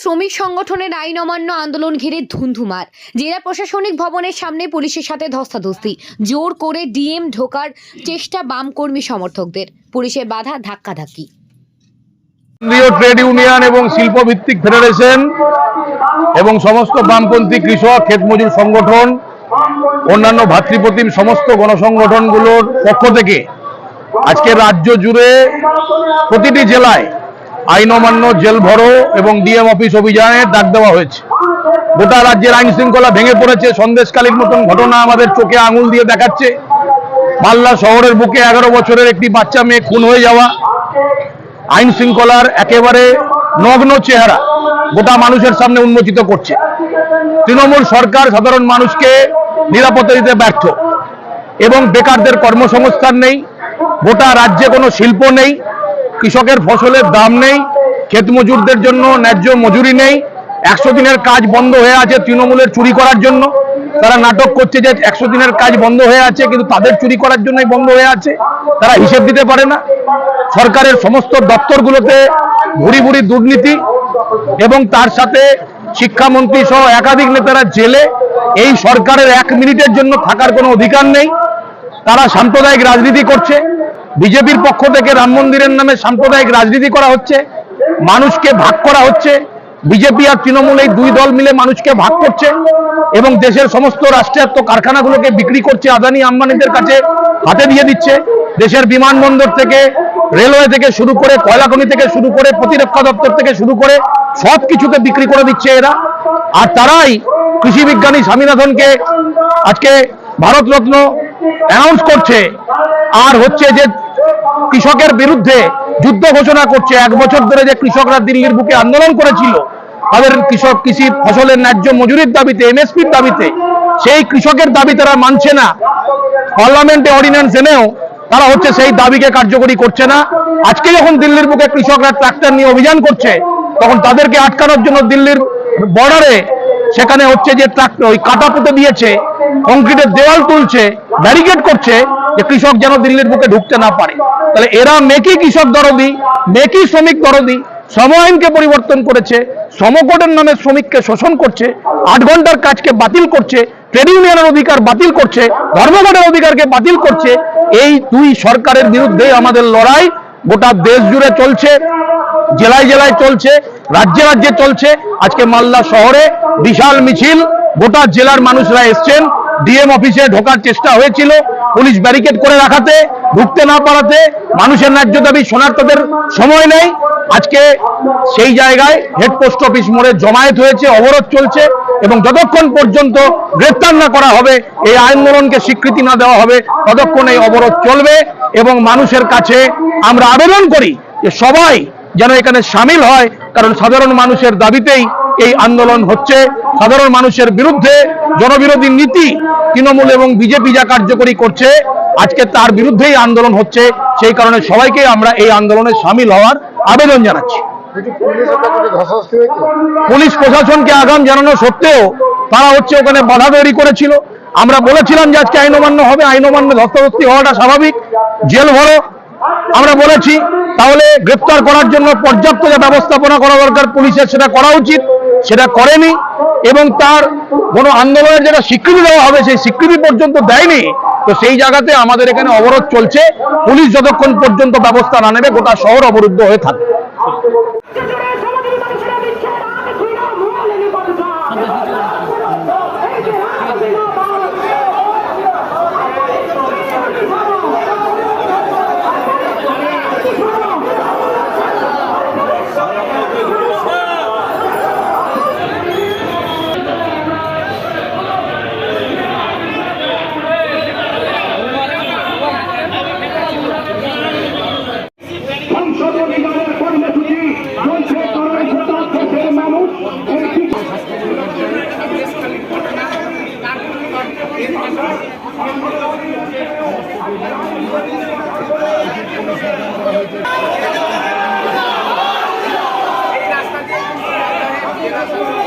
শ্রমিক সংগঠনের আইন অমান্য আন্দোলন ঘিরে ধুন্ধুমার। জেলা প্রশাসনিক ভবনের সামনে পুলিশের সাথে ধস্তাধস্তি। জোর করে ডিএম ঢোকার চেষ্টা বাম কর্মী সমর্থকদের। পুলিশের বাধা ধাক্কাধাক্কি। কেন্দ্রীয় ট্রেড ইউনিয়ন এবং শিল্প ভিত্তিক ফেডারেশন এবং সমস্ত বামপন্থী কৃষক ক্ষেত মজুর সংগঠন, অন্যান্য ভাতৃপ্রতিম সমস্ত গণসংগঠনগুলোর পক্ষ থেকে আজকে রাজ্য জুড়ে প্রতিটি জেলায় আইন অমান্য, জেল ভরো এবং ডিএম অফিস অভিযানের ডাক দেওয়া হয়েছে। গোটা রাজ্যের আইন শৃঙ্খলা ভেঙে পড়েছে সন্দেশকালীর মতন ঘটনা আমাদের চোখে আঙুল দিয়ে দেখাচ্ছে। মাল্লা শহরের বুকে এগারো বছরের একটি বাচ্চা মেয়ে খুন হয়ে যাওয়া। আইন শৃঙ্খলার একেবারে নগ্ন চেহারা গোটা মানুষের সামনে উন্মোচিত করছে। তৃণমূল সরকার সাধারণ মানুষকে নিরাপত্তা দিতে ব্যর্থ এবং বেকারদের কর্মসংস্থান নেই, গোটা রাজ্যে কোনো শিল্প নেই কৃষকের ফসলের দাম নেই, ক্ষেত মজুরদের জন্য ন্যায্য মজুরি নেই, একশো দিনের কাজ বন্ধ হয়ে আছে তৃণমূলের চুরি করার জন্য। তারা নাটক করছে যে একশো দিনের কাজ বন্ধ হয়ে আছে, কিন্তু তাদের চুরি করার জন্যই বন্ধ হয়ে আছে। তারা হিসেব দিতে পারে না। সরকারের সমস্ত দপ্তরগুলোতে ভুরি ভুরি দুর্নীতি এবং তার সাথে শিক্ষামন্ত্রী সহ একাধিক নেতারা জেলে এই সরকারের এক মিনিটের জন্য থাকার কোনো অধিকার নেই। তারা সাম্প্রদায়িক রাজনীতি করছে। বিজেপির পক্ষ থেকে রাম মন্দিরের নামে সাম্প্রদায়িক রাজনীতি করা হচ্ছে, মানুষকে ভাগ করা হচ্ছে, বিজেপি আর তৃণমূল এই দুই দল মিলে মানুষকে ভাগ করছে এবং দেশের সমস্ত রাষ্ট্রায়ত্ত কারখানাগুলোকে বিক্রি করছে আদানি আম্বানিদের কাছে হাতে দিয়ে দিচ্ছে। দেশের বিমানবন্দর থেকে, রেলওয়ে থেকে শুরু করে, কয়লাখনি থেকে শুরু করে, প্রতিরক্ষা দপ্তর থেকে শুরু করে সব কিছুকে বিক্রি করে দিচ্ছে এরা। আর তারাই কৃষি বিজ্ঞানী স্বামীনাথনকে আজকে ভারতরত্ন অ্যানাউন্স করছে। আর হচ্ছে যে কৃষকের বিরুদ্ধে যুদ্ধ ঘোষণা করছে। এক বছর ধরে যে কৃষকরা দিল্লির বুকে আন্দোলন করেছিল, তাদের কৃষক কৃষি ফসলের ন্যায্য মজুরির দাবিতে, এমএসপির দাবিতে, সেই কৃষকের দাবি তারা মানছে না। পার্লামেন্টে অর্ডিন্যান্স এনেও তারা হচ্ছে সেই দাবিকে কার্যকরী করছে না। আজকে যখন দিল্লির বুকে কৃষকরা ট্রাক্টর নিয়ে অভিযান করছে, তখন তাদেরকে আটকানোর জন্য দিল্লির বর্ডারে সেখানে হচ্ছে যে ট্রাক্টর ওই কাটা পুঁতে দিয়েছে, কংক্রিটের দেওয়াল তুলছে ব্যারিকেড করছে। যে কৃষক যেন দিল্লির বুকে ঢুকতে না পারে। তাহলে এরা মেকি কৃষক দরদি, মেকি শ্রমিক দরদি শ্রম আইনকে পরিবর্তন করেছে শ্রমকোটের নামে শ্রমিককে শোষণ করছে, আট ঘণ্টার কাজকে বাতিল করছে, ট্রেড ইউনিয়নের অধিকার বাতিল করছে, ধর্মঘটের অধিকারকে বাতিল করছে, এই দুই সরকারের বিরুদ্ধে আমাদের লড়াই গোটা দেশ জুড়ে চলছে, জেলায় জেলায় চলছে, রাজ্যে রাজ্যে চলছে। আজকে মালদা শহরে বিশাল মিছিল, গোটা জেলার মানুষরা এসছেন। ডিএম অফিসে ঢোকার চেষ্টা হয়েছিল পুলিশ ব্যারিকেড করে রাখাতে, ঢুকতে না পারাতে। মানুষের ন্যায্য দাবি শোনার তাদের সময় নেই। আজকে সেই জায়গায় হেড পোস্ট অফিস মোড়ে জমায়েত হয়েছে, অবরোধ চলছে এবং যতক্ষণ পর্যন্ত গ্রেপ্তার না করা হবে, এই আন্দোলনকে স্বীকৃতি না দেওয়া হবে, ততক্ষণ এই অবরোধ চলবে এবং মানুষের কাছে আমরা আবেদন করি যে সবাই যেন এখানে সামিল হয়, কারণ সাধারণ মানুষের দাবিতেই এই আন্দোলন হচ্ছে। সাধারণ মানুষের বিরুদ্ধে জনবিরোধী নীতি তৃণমূল এবং বিজেপি যা কার্যকরী করছে, আজকে তার বিরুদ্ধেই আন্দোলন হচ্ছে। সেই কারণে সবাইকে আমরা এই আন্দোলনে সামিল হওয়ার আবেদন জানাচ্ছি। পুলিশ প্রশাসনকে আগাম জানানো সত্ত্বেও তারা হচ্ছে ওখানে বাধা তৈরি করেছিল। আমরা বলেছিলাম যে আজকে আইন অমান্য হবে আইন অমান্য ধস্তাধস্তি হওয়াটা স্বাভাবিক। জেল ভরো। আমরা বলেছি তাহলে গ্রেপ্তার করার জন্য পর্যাপ্ত যে ব্যবস্থাপনা করা দরকার পুলিশের, সেটা করা উচিত, সেটা করেনি এবং তার কোনো আন্দোলনের যেটা স্বীকৃতি দেওয়া হবে, সেই স্বীকৃতি পর্যন্ত দেয়নি। তো সেই জায়গাতে আমাদের এখানে অবরোধ চলছে। পুলিশ যতক্ষণ পর্যন্ত ব্যবস্থা না নেবে, গোটা শহর অবরুদ্ধ হয়ে থাকবে। এই রাস্তা দিয়ে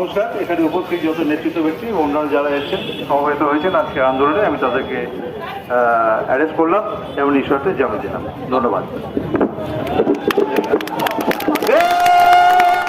নমস্কার। এখানে উপস্থিত যত নেতৃত্ব ব্যক্তি, অন্যান্য যারা এসেছেন, সমবেত হয়েছেন আজকে আন্দোলনে, আমি তাদেরকে অ্যারেস্ট করলাম এবং ঈশ্বরকে জামিন দিলাম। ধন্যবাদ।